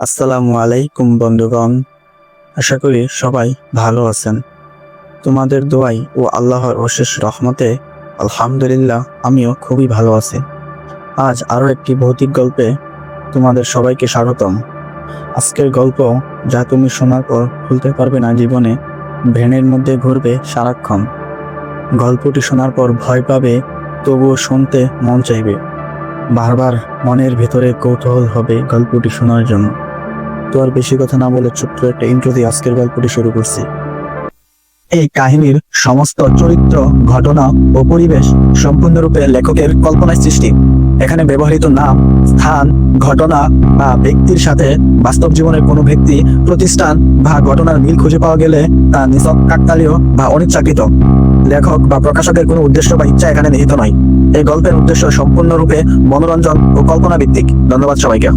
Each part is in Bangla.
আসসালামু আলাইকুম বন্ধুগণ। আশা করি সবাই ভালো আছেন। তোমাদের দোয়াই ও আল্লাহর অশেষ রহমতে আলহামদুলিল্লাহ আমিও খুবই ভালো আছি। আজ আরও একটি ভৌতিক গল্পে তোমাদের সবাইকে স্বাগতম। আজকের গল্প যা তুমি শোনার পর ভুলতে পারবে না জীবনে ভ্যানের মধ্যে ঘুরবে সারাক্ষণ। গল্পটি শোনার পর ভয় পাবে, তবুও শুনতে মন চাইবে। বারবার মনের ভেতরে কৌতূহল হবে গল্পটি শোনার জন্য। তো আর বেশি কথা না বলে ছোট্ট একটা ইন্ট্রো দিয়ে আজকের গল্পটি শুরু করছি। এই কাহিনীর সমস্ত চরিত্র, ঘটনা ও পরিবেশ সম্পূর্ণরূপে লেখকের কল্পনায় সৃষ্টি। এখানে ব্যবহৃত নাম, স্থান, ঘটনা বা ব্যক্তির সাথে বাস্তব জীবনের কোনো ব্যক্তি, প্রতিষ্ঠান বা ঘটনার মিল খুঁজে পাওয়া গেলে তা নিছক, কাকতালীয় বা অনিচ্ছাকৃত। লেখক বা প্রকাশকের কোনো উদ্দেশ্য বা ইচ্ছা এখানে নিহিত নয়। এই গল্পের উদ্দেশ্য সম্পূর্ণরূপে মনোরঞ্জন ও কল্পনা ভিত্তিক ধন্যবাদ সবাইকে।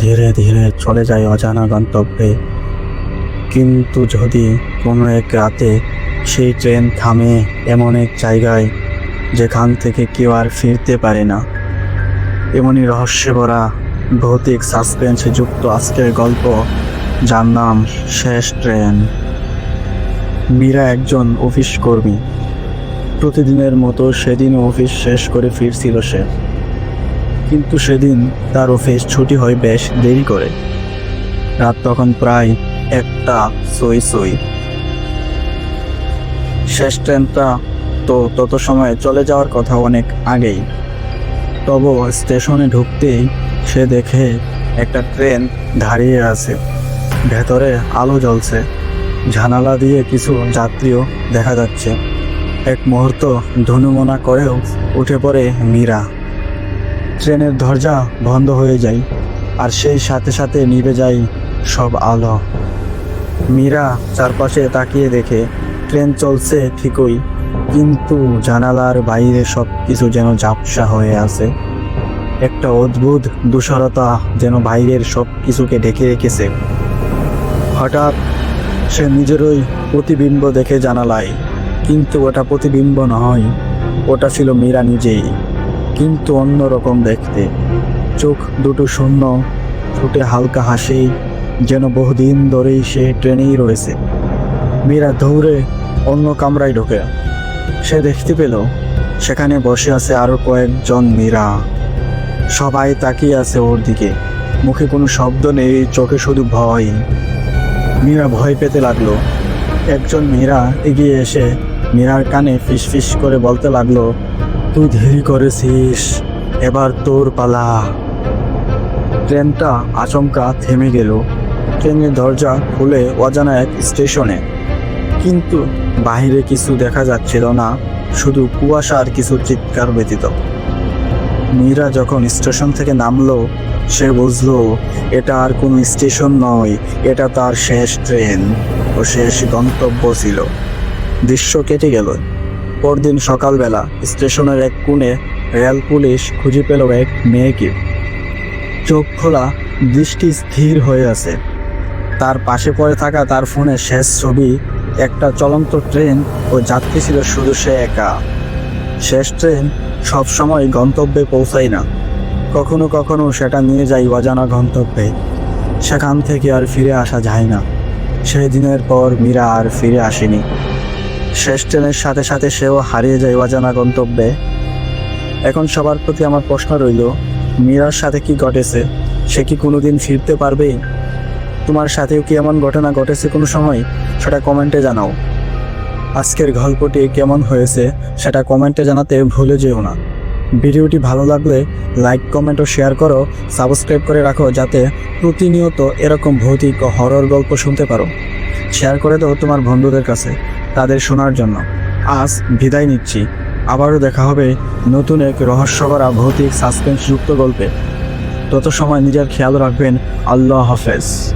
ধীরে ধীরে চলে যায় অজানা গন্তব্যে। কিন্তু যদি কোনো এক রাতে সেই ট্রেন থামে এমন এক জায়গায়, যেখান থেকে কেউ আর ফিরতে পারে না। এমনই রহস্যে ভরা ভৌতিক সাসপেন্সে যুক্ত আজকের গল্প, যার নাম শেষ ট্রেন। মীরা একজন অফিস কর্মী। প্রতিদিনের মতো সেদিন অফিস শেষ করে ফিরছিল সে। কিন্তু সেদিন তার অফিস ছুটি হয় বেশ দেরি করে। রাত তখন প্রায় একটা, সই সই। শেষ ট্রেনটা তো তত সময় চলে যাওয়ার কথা অনেক আগেই। তবু স্টেশনে ঢুকতেই সে দেখে একটা ট্রেন দাঁড়িয়ে আছে। ভেতরে আলো জ্বলছে। জানালা দিয়ে কিছু যাত্রীও দেখা যাচ্ছে। এক মুহূর্ত ধনুমনা করেও উঠে পড়ে মীরা। ট্রেনের দরজা বন্ধ হয়ে যায় আর সেই সাথে সাথে নিভে যায় সব আলো। মীরা চারপাশে তাকিয়ে দেখে, ট্রেন চলছে ঠিকই, কিন্তু জানালার বাইরে সব কিছু যেন ঝাপসা হয়ে আছে। একটা অদ্ভুত দুষরতা যেন বাইরের সব কিছুকে ঢেকে রেখেছে। হঠাৎ সে নিজেরই প্রতিবিম্ব দেখে জানালায়, কিন্তু ওটা প্রতিবিম্ব নয়, ওটা ছিল মীরা নিজেই। কিন্তু অন্যরকম দেখতে। চোখ দুটো শূন্য, ঠোঁটে হালকা হাসি, যেন বহুদিন ধরেই সে ট্রেনেই রয়েছে। মীরা দৌড়ে অন্য কামরায় ঢোকে। সে দেখতে পেল, সেখানে বসে আছে আরও কয়েকজন মীরা। সবাই তাকিয়ে আছে ওর দিকে। মুখে কোনো শব্দ নেই, চোখে শুধু ভয়। মীরা ভয় পেতে লাগল। একজন মীরা এগিয়ে এসে মীরার কানে ফিস ফিস করে বলতে লাগল তুই দেরি করেছিস। এবার তোর পালা। ট্রেনটা আচমকা থেমে গেল। ট্রেনের দরজা খুলে অজানা এক স্টেশনে। কিন্তু বাহিরে কিছু দেখা যাচ্ছিল না, শুধু কুয়াশা আর কিছু চিৎকার ব্যতীত। মীরা যখন স্টেশন থেকে নামলো, সে বুঝলো, এটা আর কোনো স্টেশন নয়, এটা তার শেষ ট্রেন ও শেষ গন্তব্য ছিল। দৃশ্য কেটে গেল। পরদিন সকালবেলা স্টেশনের এক কোণে রেল পুলিশ খুঁজে পেল এক মেয়েকে। চোখ খোলা, দৃষ্টি স্থির হয়ে আছে। তার পাশে পড়ে থাকা তার ফোনের শেষ ছবি, একটা চলন্ত ট্রেন ও যাত্রী ছিল শুধু সে একা। শেষ ট্রেন সবসময় গন্তব্যে পৌঁছায় না। কখনো কখনো সেটা নিয়ে যায় অজানা গন্তব্যে। সেখান থেকে আর ফিরে আসা যায় না। সেই দিনের পর মীরা আর ফিরে আসেনি। শেষ ট্রেনের সাথে সাথে সেও হারিয়ে যায় অজানা গন্তব্যে। এখন সবার প্রতি আমার প্রশ্ন রইল, মীরার সাথে কি ঘটেছে? সে কি কোনোদিন ফিরতে পারবে? তোমার সাথেও কি এমন ঘটনা ঘটেছে কোনো সময়? সেটা কমেন্টে জানাও। আজকের গল্পটি কেমন হয়েছে সেটা কমেন্টে জানাতে ভুলে যেও না। ভিডিওটি ভালো লাগলে লাইক, কমেন্ট ও শেয়ার করো, সাবস্ক্রাইব করে রাখো যাতে প্রতিনিয়ত এরকম ভৌতিক ও হরর গল্প শুনতে পারো। শেয়ার করে দাও তোমার বন্ধুদের কাছে। তাদের শোনার জন্য। আজ বিদায় নিচ্ছি। আবারও দেখা হবে নতুন এক রহস্যকরা ভৌতিক সাসপেন্সযুক্ত গল্পে। তত সময় নিজের খেয়াল রাখবেন। আল্লাহ হাফেজ।